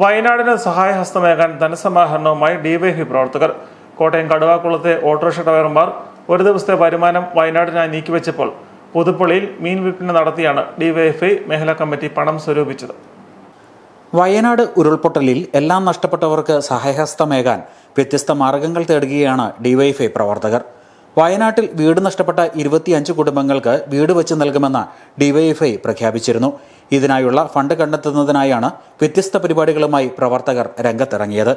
വയനാടിന് സഹായഹസ്തമേകാൻ ധനസമാഹരണവുമായി ഡിവൈഎഫ്ഐ പ്രവർത്തകർ. കോട്ടയം കടുവാക്കുളത്തെ ഓട്ടോറിക്ഷ ഡ്രൈവർമാർ ഒരു ദിവസത്തെ വരുമാനം വയനാടിനായി നീക്കിവെച്ചപ്പോൾ പുതുപ്പള്ളിയിൽ മീൻ വിൽപ്പന നടത്തിയാണ് ഡിവൈഎഫ്ഐ മേഖലാ കമ്മിറ്റി പണം സ്വരൂപിച്ചത്. വയനാട് ഉരുൾപൊട്ടലിൽ എല്ലാം നഷ്ടപ്പെട്ടവർക്ക് സഹായഹസ്തമേകാൻ വ്യത്യസ്ത മാർഗങ്ങൾ തേടുകയാണ് ഡിവൈഎഫ്ഐ പ്രവർത്തകർ. വയനാട്ടിൽ വീട് നഷ്ടപ്പെട്ട ഇരുപത്തിയഞ്ച് കുടുംബങ്ങൾക്ക് വീട് വെച്ച് നൽകുമെന്ന് ഡിവൈഎഫ്ഐ പ്രഖ്യാപിച്ചിരുന്നു. ഇതിനായുള്ള ഫണ്ട് കണ്ടെത്തുന്നതിനായാണ് വ്യത്യസ്ത പരിപാടികളുമായി പ്രവർത്തകർ രംഗത്തിറങ്ങിയത്.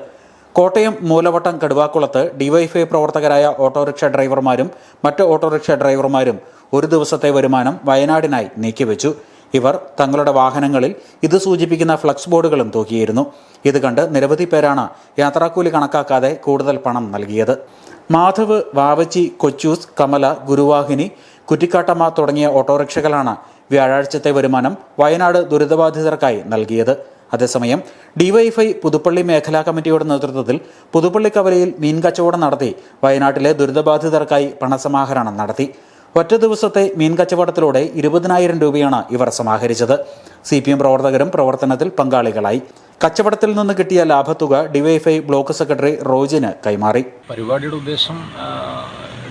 കോട്ടയം മൂലവട്ടം കടുവാക്കുളത്ത് ഡിവൈഎഫ്ഐ പ്രവർത്തകരായ ഓട്ടോറിക്ഷ ഡ്രൈവർമാരും മറ്റ് ഓട്ടോറിക്ഷ ഡ്രൈവർമാരും ഒരു ദിവസത്തെ വരുമാനം വയനാടിനായി നീക്കിവെച്ചു. ഇവർ തങ്ങളുടെ വാഹനങ്ങളിൽ ഇത് സൂചിപ്പിക്കുന്ന ഫ്ലക്സ് ബോർഡുകളും തൂക്കിയിരുന്നു. ഇത് കണ്ട് നിരവധി പേരാണ് യാത്രാക്കൂലി കണക്കാക്കാതെ കൂടുതൽ പണം നൽകിയത്. മാധവ് വാവച്ചി കൊച്ചൂസ് കമല ഗുരുവാഹിനി കുറ്റിക്കാട്ടമ്മ തുടങ്ങിയ ഓട്ടോറിക്ഷകളാണ് വ്യാഴാഴ്ചത്തെ വരുമാനം വയനാട് ദുരിതബാധിതർക്കായി നൽകിയത്. അതേസമയം ഡിവൈഫൈ പുതുപ്പള്ളി മേഖലാ കമ്മിറ്റിയുടെ നേതൃത്വത്തിൽ പുതുപ്പള്ളി കവലയിൽ മീൻ കച്ചവടം നടത്തി വയനാട്ടിലെ ദുരിതബാധിതർക്കായി പണസമാഹരണം നടത്തി. ഒറ്റ ദിവസത്തെ മീൻ കച്ചവടത്തിലൂടെ ഇരുപതിനായിരം രൂപയാണ് ഇവർ സമാഹരിച്ചത്. സി പി എം പ്രവർത്തകരും പ്രവർത്തനത്തിൽ പങ്കാളികളായി. കച്ചവടത്തിൽ നിന്ന് കിട്ടിയ ലാഭത്തുക ഡിവൈഎഫ്ഐ ബ്ലോക്ക് സെക്രട്ടറി റോജിന് കൈമാറി. പരിപാടിയുടെ ഉദ്ദേശം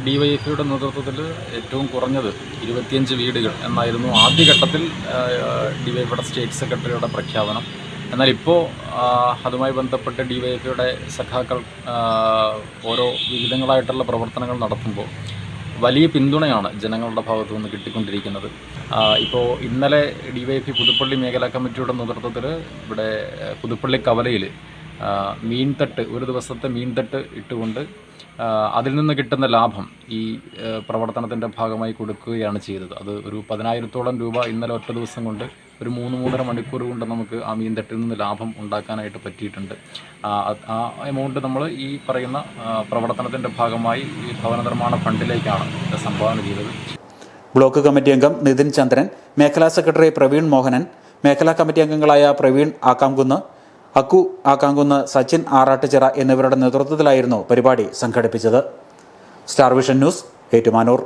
ഡിവൈഎഫ്ഐയുടെ നേതൃത്വത്തിൽ ഏറ്റവും കുറഞ്ഞത് ഇരുപത്തിയഞ്ച് വീടുകൾ എന്നായിരുന്നു ആദ്യഘട്ടത്തിൽ ഡിവൈഎഫ്ഐയുടെ സ്റ്റേറ്റ് സെക്രട്ടറിയുടെ പ്രഖ്യാപനം. എന്നാൽ ഇപ്പോൾ അതുമായി ബന്ധപ്പെട്ട് ഡിവൈഎഫ്ഐയുടെ സഖാക്കൾ ഓരോ വിവിധങ്ങളായിട്ടുള്ള പ്രവർത്തനങ്ങൾ നടത്തുമ്പോൾ വലിയ പിന്തുണയാണ് ജനങ്ങളുടെ ഭാഗത്തു നിന്ന് കിട്ടിക്കൊണ്ടിരിക്കുന്നത്. ഇപ്പോൾ ഇന്നലെ ഡി വൈ എഫ് പുതുപ്പള്ളി മേഖലാ കമ്മിറ്റിയുടെ നേതൃത്വത്തിൽ ഇവിടെ പുതുപ്പള്ളി കവലയിൽ മീൻതട്ട് ഒരു ദിവസത്തെ മീൻതട്ട് ഇട്ടുകൊണ്ട് അതിൽ നിന്ന് കിട്ടുന്ന ലാഭം ഈ പ്രവർത്തനത്തിന്റെ ഭാഗമായി കൊടുക്കുകയാണ് ചെയ്തത്. അത് ഒരു പതിനായിരത്തോളം രൂപ ഇന്നലെ ഒറ്റ ദിവസം കൊണ്ട് ഒരു മൂന്ന് മൂന്നര മണിക്കൂർ കൊണ്ട് നമുക്ക് ആ മീൻതട്ടിൽ നിന്ന് ലാഭം ഉണ്ടാക്കാനായിട്ട് പറ്റിയിട്ടുണ്ട്. ആ, എമൗണ്ട് നമ്മൾ ഈ പറയുന്ന പ്രവർത്തനത്തിന്റെ ഭാഗമായി ഈ ഭവന നിർമ്മാണ ഫണ്ടിലേക്കാണ് സംഭാവന ചെയ്തത്. ബ്ലോക്ക് കമ്മിറ്റി അംഗം നിതിൻ ചന്ദ്രൻ മേഖലാ സെക്രട്ടറി പ്രവീൺ മോഹനൻ മേഖലാ കമ്മിറ്റി അംഗങ്ങളായ പ്രവീൺ ആക്കാംകുന്ന് അക്കു ആക്കാങ്കുന്ന് സച്ചിൻ ആറാട്ടുചിറ എന്നിവരുടെ നേതൃത്വത്തിലായിരുന്നു പരിപാടി സംഘടിപ്പിച്ചത്. Star vision news Ettumanoor.